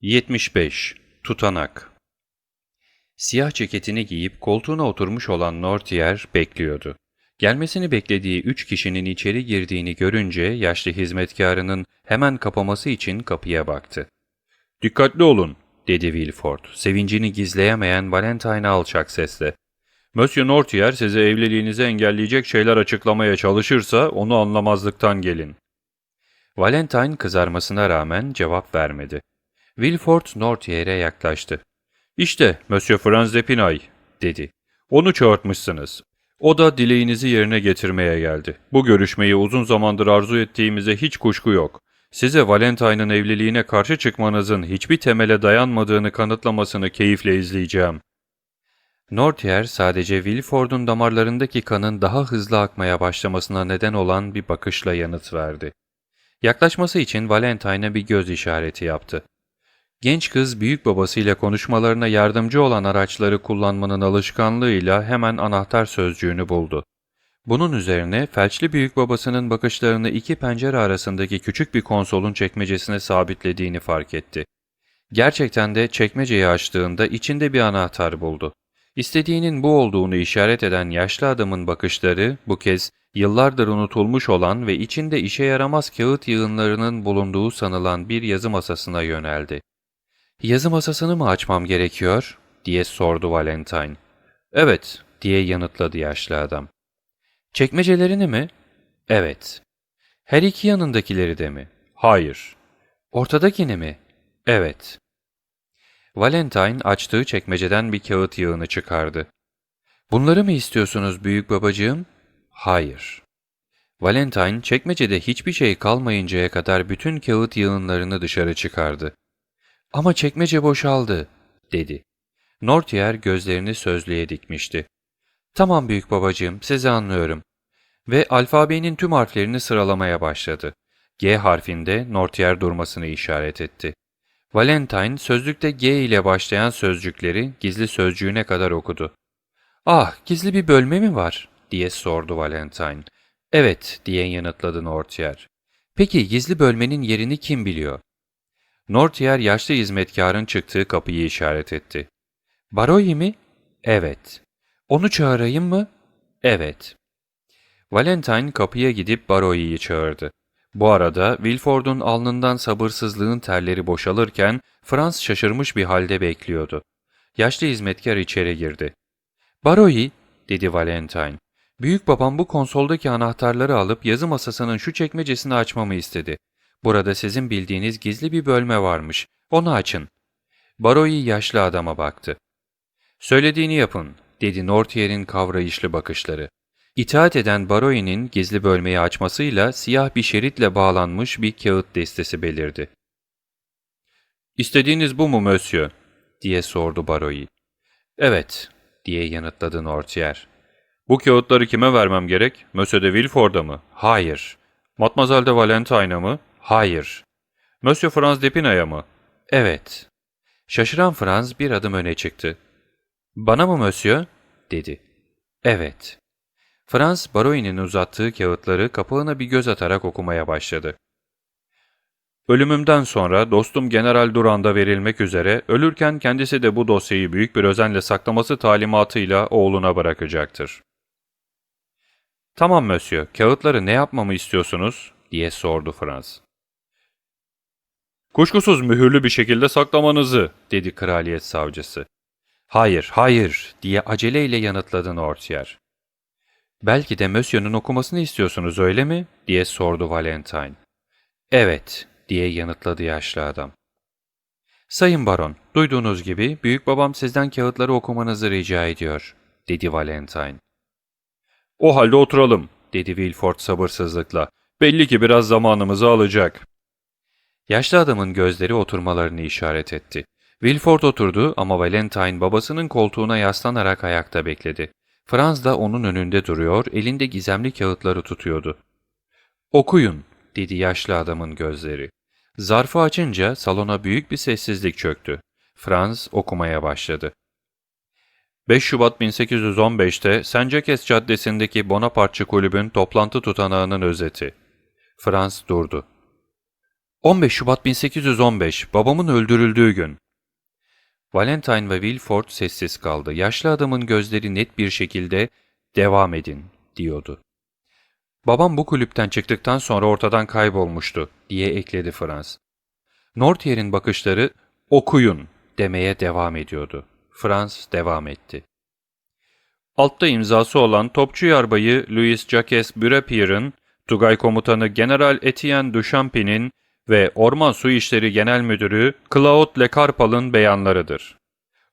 75. Tutanak Siyah ceketini giyip koltuğuna oturmuş olan Nortier bekliyordu. Gelmesini beklediği üç kişinin içeri girdiğini görünce yaşlı hizmetkarının hemen kapaması için kapıya baktı. ''Dikkatli olun'' dedi Wilford, sevincini gizleyemeyen Valentine'a alçak sesle. ''Monsieur Nortier size evliliğinizi engelleyecek şeyler açıklamaya çalışırsa onu anlamazlıktan gelin.'' Valentine kızarmasına rağmen cevap vermedi. Wilford Nortier'e yaklaştı. ''İşte Monsieur Franz de Pinay'' dedi. ''Onu çağırtmışsınız. O da dileğinizi yerine getirmeye geldi. Bu görüşmeyi uzun zamandır arzu ettiğimize hiç kuşku yok. Size Valentine'ın evliliğine karşı çıkmanızın hiçbir temele dayanmadığını kanıtlamasını keyifle izleyeceğim.'' Nortier sadece Wilford'un damarlarındaki kanın daha hızlı akmaya başlamasına neden olan bir bakışla yanıt verdi. Yaklaşması için Valentine'a bir göz işareti yaptı. Genç kız büyük babasıyla konuşmalarına yardımcı olan araçları kullanmanın alışkanlığıyla hemen anahtar sözcüğünü buldu. Bunun üzerine felçli büyük babasının bakışlarını iki pencere arasındaki küçük bir konsolun çekmecesine sabitlediğini fark etti. Gerçekten de çekmeceyi açtığında içinde bir anahtar buldu. İstediğinin bu olduğunu işaret eden yaşlı adamın bakışları bu kez yıllardır unutulmuş olan ve içinde işe yaramaz kağıt yığınlarının bulunduğu sanılan bir yazı masasına yöneldi. ''Yazı masasını mı açmam gerekiyor?'' diye sordu Valentine. ''Evet'' diye yanıtladı yaşlı adam. ''Çekmecelerini mi?'' ''Evet.'' ''Her iki yanındakileri de mi?'' ''Hayır.'' ''Ortadakini mi?'' ''Evet.'' Valentine açtığı çekmeceden bir kağıt yığını çıkardı. ''Bunları mı istiyorsunuz büyük babacığım?'' ''Hayır.'' Valentine çekmecede hiçbir şey kalmayıncaya kadar bütün kağıt yığınlarını dışarı çıkardı. ''Ama çekmece boşaldı.'' dedi. Nortier gözlerini sözlüğe dikmişti. ''Tamam büyük babacığım, sizi anlıyorum.'' Ve alfabenin tüm harflerini sıralamaya başladı. G harfinde Nortier durmasını işaret etti. Valentine sözlükte G ile başlayan sözcükleri gizli sözcüğüne kadar okudu. ''Ah, gizli bir bölme mi var?'' diye sordu Valentine. ''Evet'' diye yanıtladı Nortier. ''Peki gizli bölmenin yerini kim biliyor?'' Nortier yaşlı hizmetkarın çıktığı kapıyı işaret etti. ''Baroyi mi?'' ''Evet.'' ''Onu çağırayım mı?'' ''Evet.'' Valentine kapıya gidip Baroyi'yi çağırdı. Bu arada Wilford'un alnından sabırsızlığın terleri boşalırken Frans şaşırmış bir halde bekliyordu. Yaşlı hizmetkar içeri girdi. ''Baroyi'' dedi Valentine. ''Büyük babam bu konsoldaki anahtarları alıp yazı masasının şu çekmecesini açmamı istedi. Burada sizin bildiğiniz gizli bir bölme varmış. Onu açın.'' Baroyi yaşlı adama baktı. ''Söylediğini yapın.'' dedi Nortier'in kavrayışlı bakışları. İtaat eden Baroi'nin gizli bölmeyi açmasıyla siyah bir şeritle bağlanmış bir kağıt destesi belirdi. ''İstediğiniz bu mu Monsieur?'' diye sordu Baroi. ''Evet'' diye yanıtladı Nortier. ''Bu kağıtları kime vermem gerek? Monsieur de Villeford'a mı?'' ''Hayır.'' ''Mademoiselle de Valentine'a mı?'' ''Hayır.'' ''Monsieur Franz Depina'ya mı?'' ''Evet.'' Şaşıran Franz bir adım öne çıktı. ''Bana mı Monsieur?'' dedi. ''Evet.'' Frans, Baroi'nin uzattığı kağıtları kapağına bir göz atarak okumaya başladı. Ölümümden sonra dostum General Duran'da verilmek üzere, ölürken kendisi de bu dosyayı büyük bir özenle saklaması talimatıyla oğluna bırakacaktır. ''Tamam Monsieur, kağıtları ne yapmamı istiyorsunuz?'' diye sordu Frans. ''Kuşkusuz mühürlü bir şekilde saklamanızı.'' dedi kraliyet savcısı. ''Hayır, hayır.'' diye aceleyle yanıtladı Nortier. ''Belki de Monsieur'un okumasını istiyorsunuz öyle mi?'' diye sordu Valentine. ''Evet.'' diye yanıtladı yaşlı adam. ''Sayın Baron, duyduğunuz gibi büyük babam sizden kağıtları okumanızı rica ediyor.'' dedi Valentine. ''O halde oturalım.'' dedi Wilford sabırsızlıkla. ''Belli ki biraz zamanımızı alacak.'' Yaşlı adamın gözleri oturmalarını işaret etti. Wilford oturdu ama Valentine babasının koltuğuna yaslanarak ayakta bekledi. Franz da onun önünde duruyor, elinde gizemli kağıtları tutuyordu. ''Okuyun'' dedi yaşlı adamın gözleri. Zarfı açınca salona büyük bir sessizlik çöktü. Franz okumaya başladı. 5 Şubat 1815'te Sencekes Caddesi'ndeki Bonapartçı Kulübün toplantı tutanağının özeti. Franz durdu. 15 Şubat 1815, babamın öldürüldüğü gün. Valentine ve Wilford sessiz kaldı. Yaşlı adamın gözleri net bir şekilde devam edin diyordu. Babam bu kulüpten çıktıktan sonra ortadan kaybolmuştu diye ekledi Frans. Northier'in bakışları okuyun demeye devam ediyordu. Frans devam etti. Altta imzası olan topçu yarbayı Louis Jacques Burapier'ın, Tugay komutanı General Etienne Duchampy'nin ve Orman Su İşleri Genel Müdürü Claude Lecarpal'ın beyanlarıdır.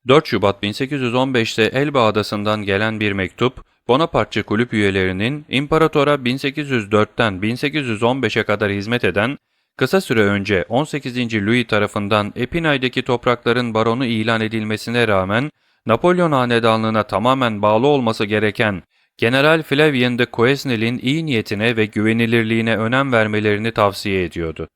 4 Şubat 1815'te Elba Adası'ndan gelen bir mektup, Bonapartçı kulüp üyelerinin İmparatora 1804'ten 1815'e kadar hizmet eden, kısa süre önce 18. Louis tarafından Epinay'daki toprakların baronu ilan edilmesine rağmen Napolyon hanedanlığına tamamen bağlı olması gereken General Flavien de Quesnel'in iyi niyetine ve güvenilirliğine önem vermelerini tavsiye ediyordu.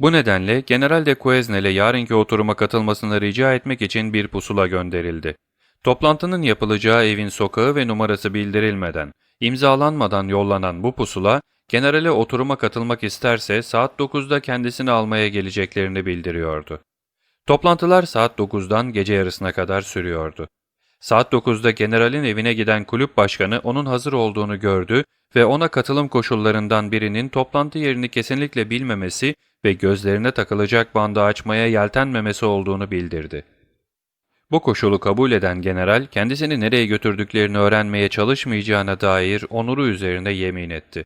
Bu nedenle General de Quesnel'e yarınki oturuma katılmasını rica etmek için bir pusula gönderildi. Toplantının yapılacağı evin sokağı ve numarası bildirilmeden, imzalanmadan yollanan bu pusula, generale oturuma katılmak isterse saat 9'da kendisini almaya geleceklerini bildiriyordu. Toplantılar saat 9'dan gece yarısına kadar sürüyordu. Saat 9'da generalin evine giden kulüp başkanı onun hazır olduğunu gördü ve ona katılım koşullarından birinin toplantı yerini kesinlikle bilmemesi ve gözlerine takılacak bandı açmaya yeltenmemesi olduğunu bildirdi. Bu koşulu kabul eden general kendisini nereye götürdüklerini öğrenmeye çalışmayacağına dair onuru üzerine yemin etti.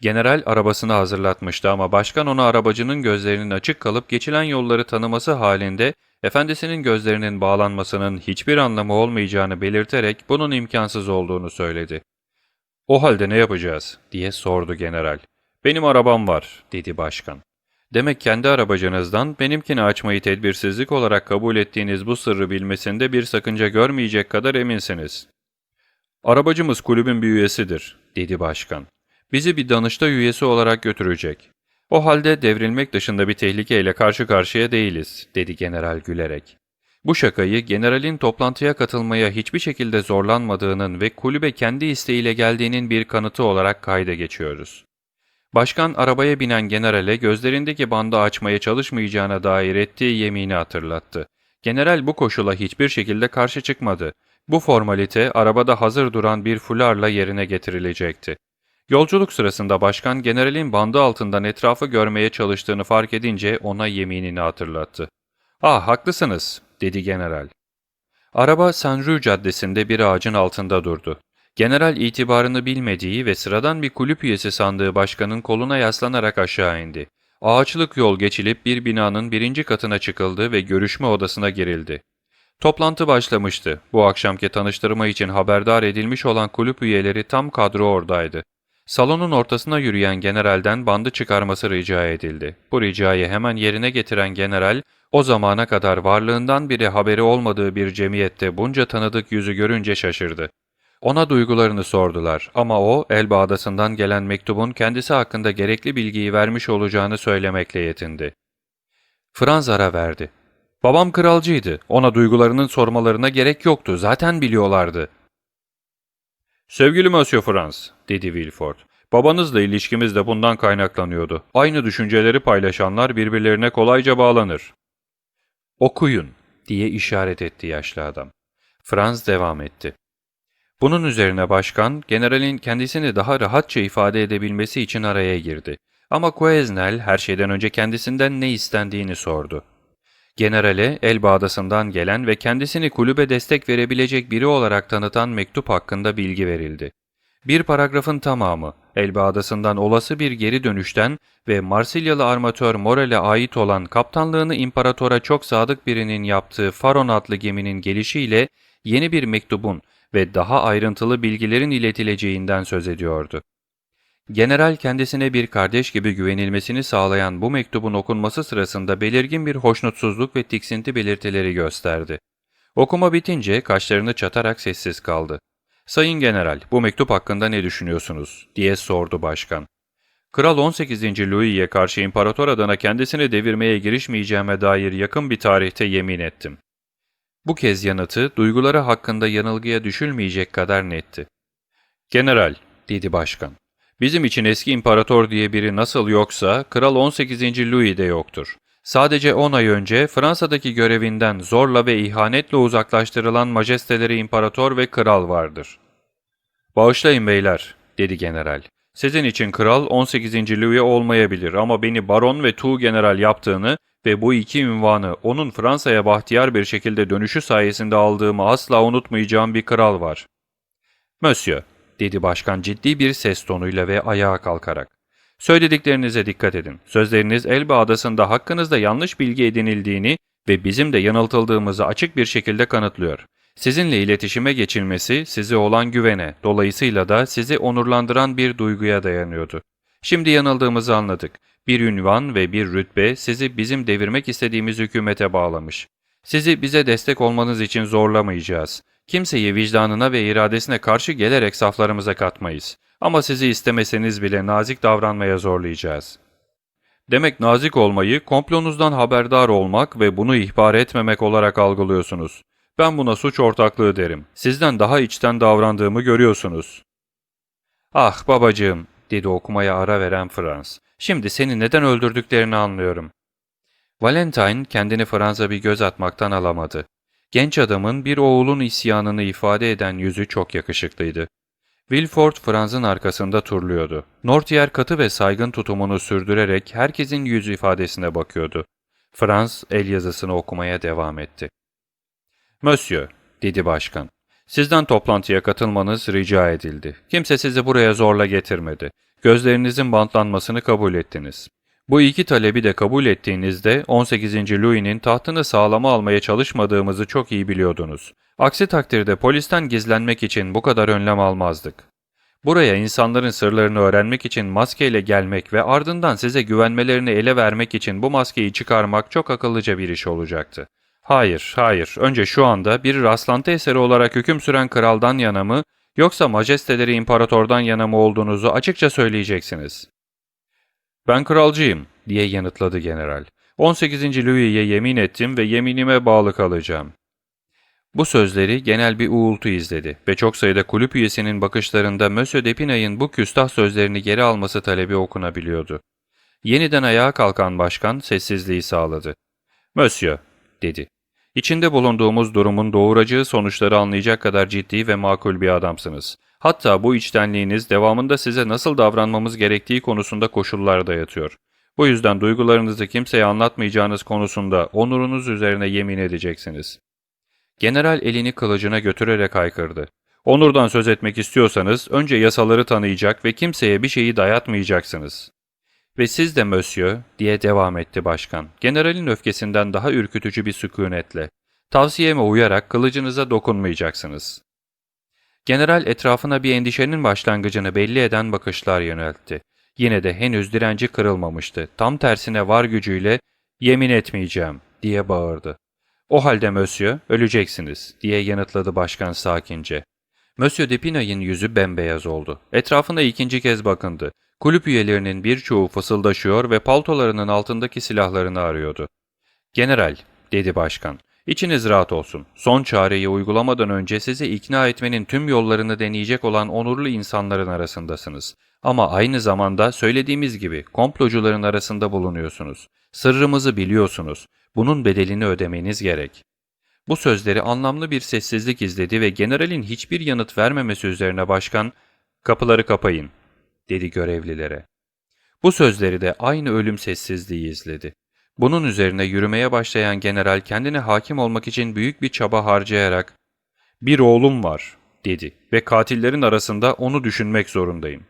General arabasını hazırlatmıştı ama başkan ona arabacının gözlerinin açık kalıp geçilen yolları tanıması halinde efendisinin gözlerinin bağlanmasının hiçbir anlamı olmayacağını belirterek bunun imkansız olduğunu söyledi. ''O halde ne yapacağız?'' diye sordu general. ''Benim arabam var.'' dedi başkan. Demek kendi arabacınızdan benimkini açmayı tedbirsizlik olarak kabul ettiğiniz bu sırrı bilmesinde bir sakınca görmeyecek kadar eminsiniz. Arabacımız kulübün bir üyesidir, dedi başkan. Bizi bir danışta üyesi olarak götürecek. O halde devrilmek dışında bir tehlikeyle karşı karşıya değiliz, dedi general gülerek. Bu şakayı generalin toplantıya katılmaya hiçbir şekilde zorlanmadığının ve kulübe kendi isteğiyle geldiğinin bir kanıtı olarak kayda geçiyoruz. Başkan arabaya binen generale gözlerindeki bandı açmaya çalışmayacağına dair ettiği yemini hatırlattı. General bu koşula hiçbir şekilde karşı çıkmadı. Bu formalite arabada hazır duran bir fularla yerine getirilecekti. Yolculuk sırasında başkan generalin bandı altından etrafı görmeye çalıştığını fark edince ona yeminini hatırlattı. ''Ah haklısınız.'' dedi general. Araba Sanru Caddesi'nde bir ağacın altında durdu. General itibarını bilmediği ve sıradan bir kulüp üyesi sandığı başkanın koluna yaslanarak aşağı indi. Ağaçlık yol geçilip bir binanın birinci katına çıkıldı ve görüşme odasına girildi. Toplantı başlamıştı. Bu akşamki tanıştırma için haberdar edilmiş olan kulüp üyeleri tam kadro oradaydı. Salonun ortasına yürüyen generalden bandı çıkarması rica edildi. Bu ricayı hemen yerine getiren general, o zamana kadar varlığından biri haberi olmadığı bir cemiyette bunca tanıdık yüzü görünce şaşırdı. Ona duygularını sordular ama o Elba Adası'ndan gelen mektubun kendisi hakkında gerekli bilgiyi vermiş olacağını söylemekle yetindi. Franz ara verdi. Babam kralcıydı. Ona duygularının sormalarına gerek yoktu. Zaten biliyorlardı. Sevgili Monsieur Franz, dedi Wilford. Babanızla ilişkimiz de bundan kaynaklanıyordu. Aynı düşünceleri paylaşanlar birbirlerine kolayca bağlanır. Okuyun, diye işaret etti yaşlı adam. Franz devam etti. Bunun üzerine başkan, generalin kendisini daha rahatça ifade edebilmesi için araya girdi. Ama Quesnel her şeyden önce kendisinden ne istendiğini sordu. Generale Elba Adası'ndan gelen ve kendisini kulübe destek verebilecek biri olarak tanıtan mektup hakkında bilgi verildi. Bir paragrafın tamamı, Elba Adası'ndan olası bir geri dönüşten ve Marsilyalı armatör Morel'e ait olan kaptanlığını imparatora çok sadık birinin yaptığı Faron adlı geminin gelişiyle yeni bir mektubun ve daha ayrıntılı bilgilerin iletileceğinden söz ediyordu. General kendisine bir kardeş gibi güvenilmesini sağlayan bu mektubun okunması sırasında belirgin bir hoşnutsuzluk ve tiksinti belirtileri gösterdi. Okuma bitince kaşlarını çatarak sessiz kaldı. ''Sayın General, bu mektup hakkında ne düşünüyorsunuz?'' diye sordu başkan. Kral 18. Louis'ye karşı imparator adına kendisini devirmeye girişmeyeceğime dair yakın bir tarihte yemin ettim. Bu kez yanıtı duyguları hakkında yanılgıya düşülmeyecek kadar netti. ''General'' dedi başkan. Bizim için eski imparator diye biri nasıl yoksa, Kral 18. Louis de yoktur. Sadece 10 ay önce Fransa'daki görevinden zorla ve ihanetle uzaklaştırılan majesteleri imparator ve kral vardır. Bağışlayın beyler, dedi general. Sizin için kral 18. Louis olmayabilir ama beni baron ve tuğ general yaptığını ve bu iki ünvanı onun Fransa'ya bahtiyar bir şekilde dönüşü sayesinde aldığımı asla unutmayacağım bir kral var. Monsieur, dedi başkan ciddi bir ses tonuyla ve ayağa kalkarak. Söylediklerinize dikkat edin. Sözleriniz Elba Adası'nda hakkınızda yanlış bilgi edinildiğini ve bizim de yanıltıldığımızı açık bir şekilde kanıtlıyor. Sizinle iletişime geçilmesi size olan güvene, dolayısıyla da sizi onurlandıran bir duyguya dayanıyordu. Şimdi yanıldığımızı anladık. Bir ünvan ve bir rütbe sizi bizim devirmek istediğimiz hükümete bağlamış. Sizi bize destek olmanız için zorlamayacağız. Kimseyi vicdanına ve iradesine karşı gelerek saflarımıza katmayız. Ama sizi istemeseniz bile nazik davranmaya zorlayacağız. Demek nazik olmayı, komplonuzdan haberdar olmak ve bunu ihbar etmemek olarak algılıyorsunuz. Ben buna suç ortaklığı derim. Sizden daha içten davrandığımı görüyorsunuz. Ah babacığım, dedi okumaya ara veren Frans. Şimdi seni neden öldürdüklerini anlıyorum. Valentine kendini Fransa bir göz atmaktan alamadı. Genç adamın bir oğulun isyanını ifade eden yüzü çok yakışıklıydı. Wilford Franz'ın arkasında turluyordu. Nortier katı ve saygın tutumunu sürdürerek herkesin yüz ifadesine bakıyordu. Franz el yazısını okumaya devam etti. Monsieur, dedi başkan, sizden toplantıya katılmanız rica edildi. Kimse sizi buraya zorla getirmedi. Gözlerinizin bantlanmasını kabul ettiniz. Bu iki talebi de kabul ettiğinizde 18. Louis'nin tahtını sağlama almaya çalışmadığımızı çok iyi biliyordunuz. Aksi takdirde polisten gizlenmek için bu kadar önlem almazdık. Buraya insanların sırlarını öğrenmek için maskeyle gelmek ve ardından size güvenmelerini ele vermek için bu maskeyi çıkarmak çok akıllıca bir iş olacaktı. Hayır, hayır. Önce şu anda bir rastlantı eseri olarak hüküm süren kraldan yana mı, yoksa majesteleri imparatordan yana mı olduğunuzu açıkça söyleyeceksiniz. Ben kralcıyım, diye yanıtladı general. 18. Louis'ye yemin ettim ve yeminime bağlı kalacağım. Bu sözleri genel bir uğultu izledi ve çok sayıda kulüp üyesinin bakışlarında Monsieur Depinay'ın bu küstah sözlerini geri alması talebi okunabiliyordu. Yeniden ayağa kalkan başkan sessizliği sağladı. Monsieur, dedi. İçinde bulunduğumuz durumun doğuracağı sonuçları anlayacak kadar ciddi ve makul bir adamsınız. Hatta bu içtenliğiniz devamında size nasıl davranmamız gerektiği konusunda koşullar dayatıyor. Bu yüzden duygularınızı kimseye anlatmayacağınız konusunda onurunuz üzerine yemin edeceksiniz. General elini kılıcına götürerek haykırdı. Onurdan söz etmek istiyorsanız önce yasaları tanıyacak ve kimseye bir şeyi dayatmayacaksınız. Ve siz de Monsieur, diye devam etti başkan, generalin öfkesinden daha ürkütücü bir sükunetle. Tavsiyeme uyarak kılıcınıza dokunmayacaksınız. General etrafına bir endişenin başlangıcını belli eden bakışlar yöneltti. Yine de henüz direnci kırılmamıştı. Tam tersine var gücüyle yemin etmeyeceğim diye bağırdı. O halde Monsieur, öleceksiniz diye yanıtladı başkan sakince. Monsieur Depinay'ın yüzü bembeyaz oldu. Etrafına ikinci kez bakındı. Kulüp üyelerinin birçoğu fısıldaşıyor ve paltolarının altındaki silahlarını arıyordu. General, dedi başkan, içiniz rahat olsun. Son çareyi uygulamadan önce sizi ikna etmenin tüm yollarını deneyecek olan onurlu insanların arasındasınız. Ama aynı zamanda söylediğimiz gibi komplocuların arasında bulunuyorsunuz. Sırrımızı biliyorsunuz. Bunun bedelini ödemeniz gerek. Bu sözleri anlamlı bir sessizlik izledi ve generalin hiçbir yanıt vermemesi üzerine başkan, ''Kapıları kapayın.'' Dedi görevlilere. Bu sözleri de aynı ölüm sessizliği izledi. Bunun üzerine yürümeye başlayan general kendine hakim olmak için büyük bir çaba harcayarak ''Bir oğlum var.'' dedi ve katillerin arasında onu düşünmek zorundayım.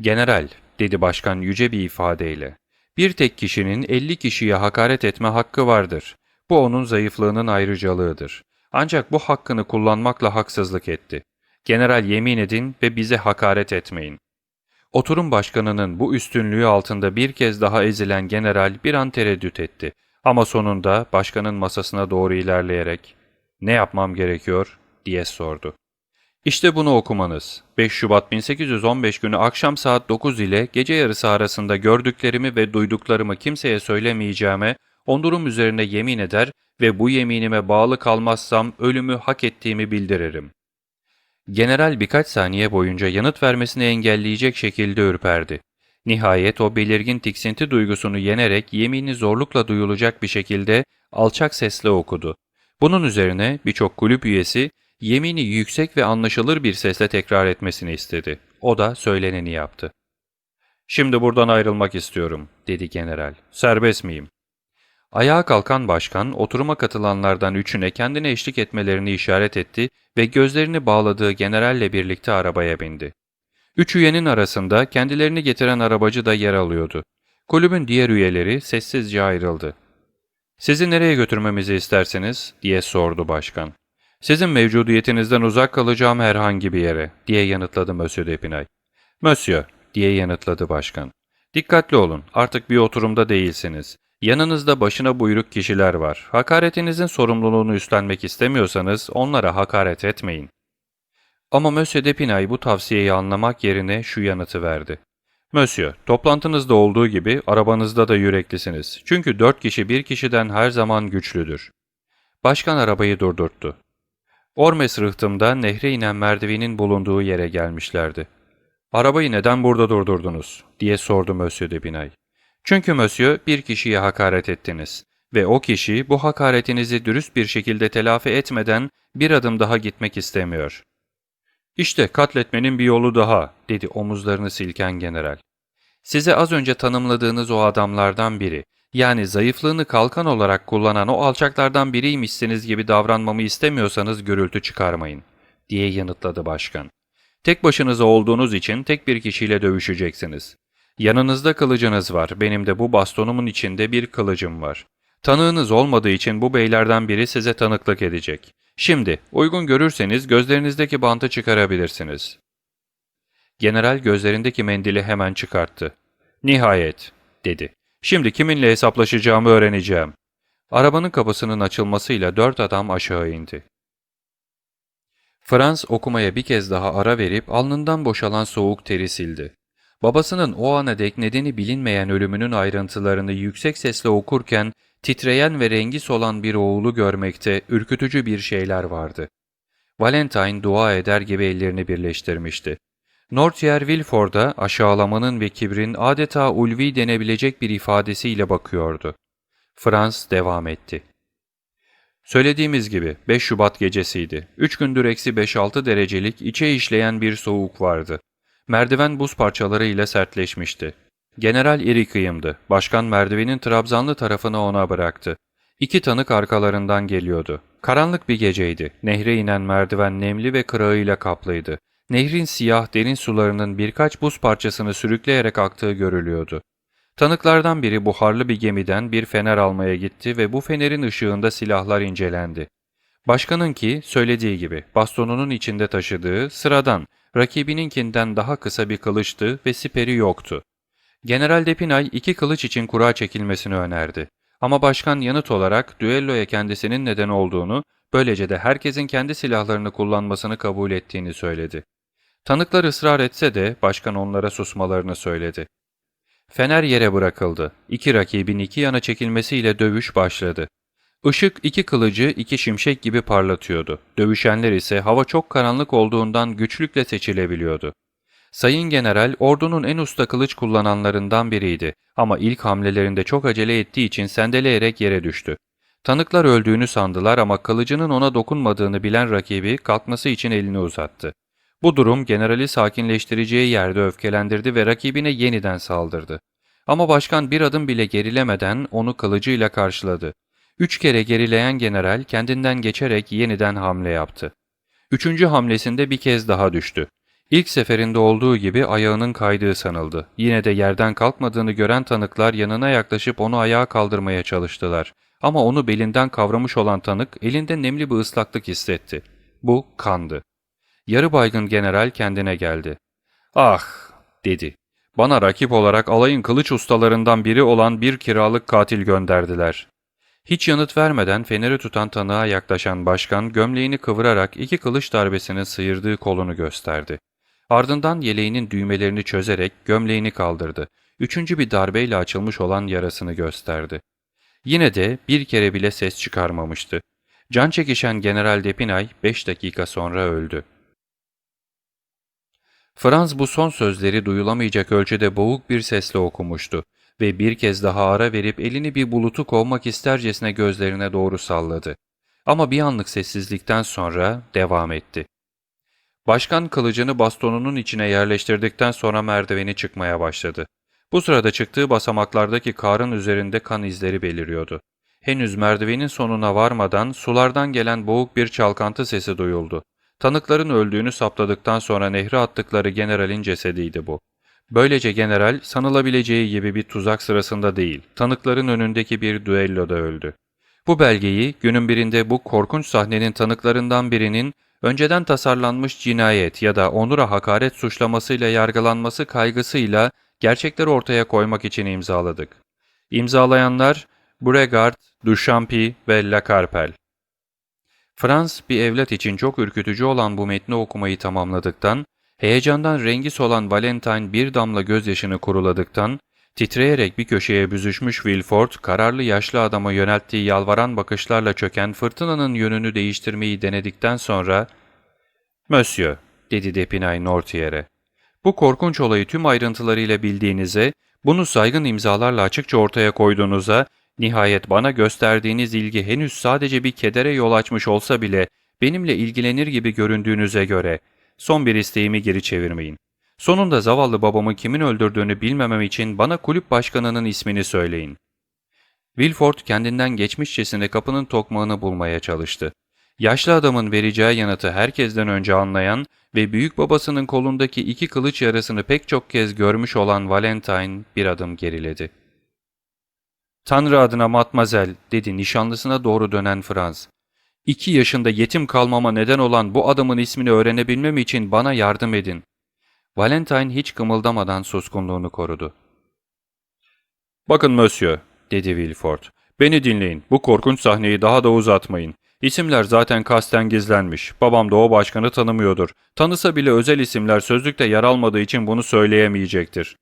''General'' dedi başkan yüce bir ifadeyle. ''Bir tek kişinin elli kişiye hakaret etme hakkı vardır. Bu onun zayıflığının ayrıcalığıdır. Ancak bu hakkını kullanmakla haksızlık etti. General yemin edin ve bize hakaret etmeyin. Oturum başkanının bu üstünlüğü altında bir kez daha ezilen general bir an tereddüt etti. Ama sonunda başkanın masasına doğru ilerleyerek ''Ne yapmam gerekiyor?'' diye sordu. İşte bunu okumanız. 5 Şubat 1815 günü akşam saat 9 ile gece yarısı arasında gördüklerimi ve duyduklarımı kimseye söylemeyeceğime, onurum üzerine yemin eder ve bu yeminime bağlı kalmazsam ölümü hak ettiğimi bildiririm. General birkaç saniye boyunca yanıt vermesini engelleyecek şekilde ürperdi. Nihayet o belirgin tiksinti duygusunu yenerek yemini zorlukla duyulacak bir şekilde alçak sesle okudu. Bunun üzerine birçok kulüp üyesi yemini yüksek ve anlaşılır bir sesle tekrar etmesini istedi. O da söyleneni yaptı. Şimdi buradan ayrılmak istiyorum, dedi general. Serbest miyim? Ayağa kalkan başkan, oturuma katılanlardan üçüne kendine eşlik etmelerini işaret etti ve gözlerini bağladığı generalle birlikte arabaya bindi. Üç üyenin arasında kendilerini getiren arabacı da yer alıyordu. Kulübün diğer üyeleri sessizce ayrıldı. ''Sizi nereye götürmemizi istersiniz?'' diye sordu başkan. ''Sizin mevcudiyetinizden uzak kalacağım herhangi bir yere.'' diye yanıtladı Monsieur Depinay. ''Monsieur'' diye yanıtladı başkan. ''Dikkatli olun, artık bir oturumda değilsiniz. Yanınızda başına buyruk kişiler var. Hakaretinizin sorumluluğunu üstlenmek istemiyorsanız onlara hakaret etmeyin.'' Ama Monsieur Depinay bu tavsiyeyi anlamak yerine şu yanıtı verdi. Monsieur, toplantınızda olduğu gibi arabanızda da yüreklisiniz. Çünkü dört kişi bir kişiden her zaman güçlüdür. Başkan arabayı durdurttu. Ormes rıhtımda nehre inen merdivenin bulunduğu yere gelmişlerdi. ''Arabayı neden burada durdurdunuz?'' diye sordu Monsieur Depinay. ''Çünkü Monsieur bir kişiye hakaret ettiniz ve o kişi bu hakaretinizi dürüst bir şekilde telafi etmeden bir adım daha gitmek istemiyor.'' İşte katletmenin bir yolu daha, dedi omuzlarını silken general. Size az önce tanımladığınız o adamlardan biri, yani zayıflığını kalkan olarak kullanan o alçaklardan biriymişsiniz gibi davranmamı istemiyorsanız gürültü çıkarmayın, diye yanıtladı başkan. Tek başınıza olduğunuz için tek bir kişiyle dövüşeceksiniz. Yanınızda kılıcınız var, benim de bu bastonumun içinde bir kılıcım var. Tanığınız olmadığı için bu beylerden biri size tanıklık edecek. Şimdi uygun görürseniz gözlerinizdeki bantı çıkarabilirsiniz. General gözlerindeki mendili hemen çıkarttı. Nihayet, dedi. Şimdi kiminle hesaplaşacağımı öğreneceğim. Arabanın kapısının açılmasıyla dört adam aşağı indi. Frans okumaya bir kez daha ara verip alnından boşalan soğuk teri sildi. Babasının o ana dek nedeni bilinmeyen ölümünün ayrıntılarını yüksek sesle okurken titreyen ve rengi solan bir oğlu görmekte ürkütücü bir şeyler vardı. Valentine dua eder gibi ellerini birleştirmişti. Nortier Wilford'a aşağılamanın ve kibrin adeta ulvi denebilecek bir ifadesiyle bakıyordu. Frans devam etti. Söylediğimiz gibi 5 Şubat gecesiydi. 3 gündür eksi 5-6 derecelik içe işleyen bir soğuk vardı. Merdiven buz parçalarıyla sertleşmişti. General iri kıyımdı. Başkan merdivenin trabzanlı tarafını ona bıraktı. İki tanık arkalarından geliyordu. Karanlık bir geceydi. Nehre inen merdiven nemli ve kırağıyla kaplıydı. Nehrin siyah derin sularının birkaç buz parçasını sürükleyerek aktığı görülüyordu. Tanıklardan biri buharlı bir gemiden bir fener almaya gitti ve bu fenerin ışığında silahlar incelendi. Başkanın ki söylediği gibi bastonunun içinde taşıdığı sıradan rakibininkinden daha kısa bir kılıçtı ve siperi yoktu. General Depinay iki kılıç için kura çekilmesini önerdi. Ama başkan yanıt olarak düelloya kendisinin neden olduğunu, böylece de herkesin kendi silahlarını kullanmasını kabul ettiğini söyledi. Tanıklar ısrar etse de başkan onlara susmalarını söyledi. Fener yere bırakıldı. İki rakibin iki yana çekilmesiyle dövüş başladı. Işık iki kılıcı iki şimşek gibi parlatıyordu. Dövüşenler ise hava çok karanlık olduğundan güçlükle seçilebiliyordu. Sayın General ordunun en usta kılıç kullananlarından biriydi ama ilk hamlelerinde çok acele ettiği için sendeleyerek yere düştü. Tanıklar öldüğünü sandılar ama kılıcının ona dokunmadığını bilen rakibi kalkması için elini uzattı. Bu durum generali sakinleştireceği yerde öfkelendirdi ve rakibine yeniden saldırdı. Ama başkan bir adım bile gerilemeden onu kılıcıyla karşıladı. Üç kere gerileyen general kendinden geçerek yeniden hamle yaptı. Üçüncü hamlesinde bir kez daha düştü. İlk seferinde olduğu gibi ayağının kaydığı sanıldı. Yine de yerden kalkmadığını gören tanıklar yanına yaklaşıp onu ayağa kaldırmaya çalıştılar. Ama onu belinden kavramış olan tanık elinde nemli bir ıslaklık hissetti. Bu kandı. Yarı baygın general kendine geldi. ''Ah!'' dedi. ''Bana rakip olarak alayın kılıç ustalarından biri olan bir kiralık katil gönderdiler.'' Hiç yanıt vermeden feneri tutan tanığa yaklaşan başkan gömleğini kıvırarak iki kılıç darbesinin sıyırdığı kolunu gösterdi. Ardından yeleğinin düğmelerini çözerek gömleğini kaldırdı. Üçüncü bir darbeyle açılmış olan yarasını gösterdi. Yine de bir kere bile ses çıkarmamıştı. Can çekişen General Depinay beş dakika sonra öldü. Franz bu son sözleri duyulamayacak ölçüde boğuk bir sesle okumuştu ve bir kez daha ara verip elini bir bulutu kovmak istercesine gözlerine doğru salladı. Ama bir anlık sessizlikten sonra devam etti. Başkan kılıcını bastonunun içine yerleştirdikten sonra merdiveni çıkmaya başladı. Bu sırada çıktığı basamaklardaki karın üzerinde kan izleri beliriyordu. Henüz merdivenin sonuna varmadan sulardan gelen boğuk bir çalkantı sesi duyuldu. Tanıkların öldüğünü saptadıktan sonra nehre attıkları generalin cesediydi bu. Böylece general sanılabileceği gibi bir tuzak sırasında değil, tanıkların önündeki bir düelloda öldü. Bu belgeyi günün birinde bu korkunç sahnenin tanıklarından birinin önceden tasarlanmış cinayet ya da onura hakaret suçlamasıyla yargılanması kaygısıyla gerçekleri ortaya koymak için imzaladık. İmzalayanlar Bregard, Duchampy ve Lacarpel. Frans bir evlat için çok ürkütücü olan bu metni okumayı tamamladıktan, heyecandan rengi solan Valentine bir damla gözyaşını kuruladıktan, titreyerek bir köşeye büzüşmüş Wilford, kararlı yaşlı adama yönelttiği yalvaran bakışlarla çöken fırtınanın yönünü değiştirmeyi denedikten sonra, ''Monsieur'' dedi Depinay Nortier'e. Bu korkunç olayı tüm ayrıntılarıyla bildiğinize, bunu saygın imzalarla açıkça ortaya koyduğunuza, nihayet bana gösterdiğiniz ilgi henüz sadece bir kedere yol açmış olsa bile benimle ilgilenir gibi göründüğünüze göre son bir isteğimi geri çevirmeyin. Sonunda zavallı babamı kimin öldürdüğünü bilmemem için bana kulüp başkanının ismini söyleyin. Wilford kendinden geçmişçesine kapının tokmağını bulmaya çalıştı. Yaşlı adamın vereceği yanıtı herkesten önce anlayan ve büyük babasının kolundaki iki kılıç yarasını pek çok kez görmüş olan Valentine bir adım geriledi. ''Tanrı adına matmazel'' dedi nişanlısına doğru dönen Franz. ''İki yaşında yetim kalmama neden olan bu adamın ismini öğrenebilmem için bana yardım edin.'' Valentine hiç kımıldamadan suskunluğunu korudu. ''Bakın Monsieur'' dedi Wilford. ''Beni dinleyin. Bu korkunç sahneyi daha da uzatmayın. İsimler zaten kasten gizlenmiş. Babam da o başkanı tanımıyordur. Tanısa bile özel isimler sözlükte yer almadığı için bunu söyleyemeyecektir.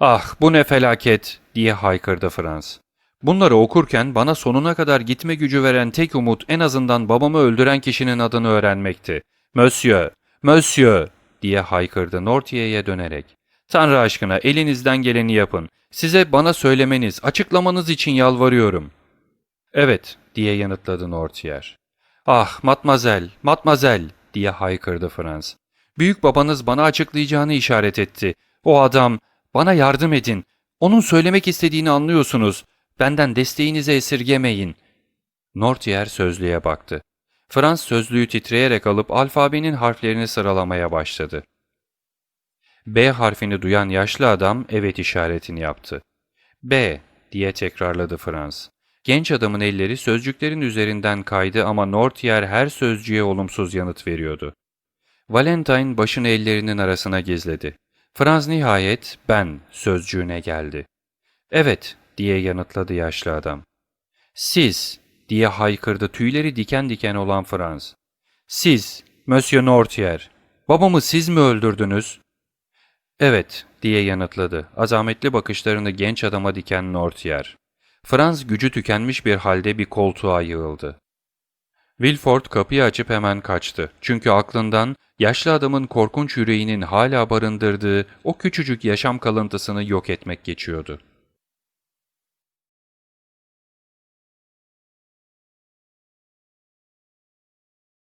Ah bu ne felaket diye haykırdı Frans. Bunları okurken bana sonuna kadar gitme gücü veren tek umut en azından babamı öldüren kişinin adını öğrenmekti. Monsieur, Monsieur diye haykırdı Nortier'e dönerek. Tanrı aşkına elinizden geleni yapın. Size bana söylemeniz, açıklamanız için yalvarıyorum. Evet diye yanıtladı Nortier. Ah matmazel, matmazel diye haykırdı Frans. Büyük babanız bana açıklayacağını işaret etti. O adam, bana yardım edin. Onun söylemek istediğini anlıyorsunuz. Benden desteğinizi esirgemeyin. Nortier sözlüğe baktı. Frans sözlüğü titreyerek alıp alfabenin harflerini sıralamaya başladı. B harfini duyan yaşlı adam evet işaretini yaptı. B diye tekrarladı Frans. Genç adamın elleri sözcüklerin üzerinden kaydı ama Nortier her sözcüğe olumsuz yanıt veriyordu. Valentine başını ellerinin arasına gizledi. Franz nihayet ben sözcüğüne geldi. Evet diye yanıtladı yaşlı adam. Siz diye haykırdı tüyleri diken diken olan Franz. Siz, Monsieur Nortier, babamı siz mi öldürdünüz? Evet diye yanıtladı azametli bakışlarını genç adama diken Nortier. Franz gücü tükenmiş bir halde bir koltuğa yığıldı. Wilford kapıyı açıp hemen kaçtı. Çünkü aklından yaşlı adamın korkunç yüreğinin hala barındırdığı o küçücük yaşam kalıntısını yok etmek geçiyordu.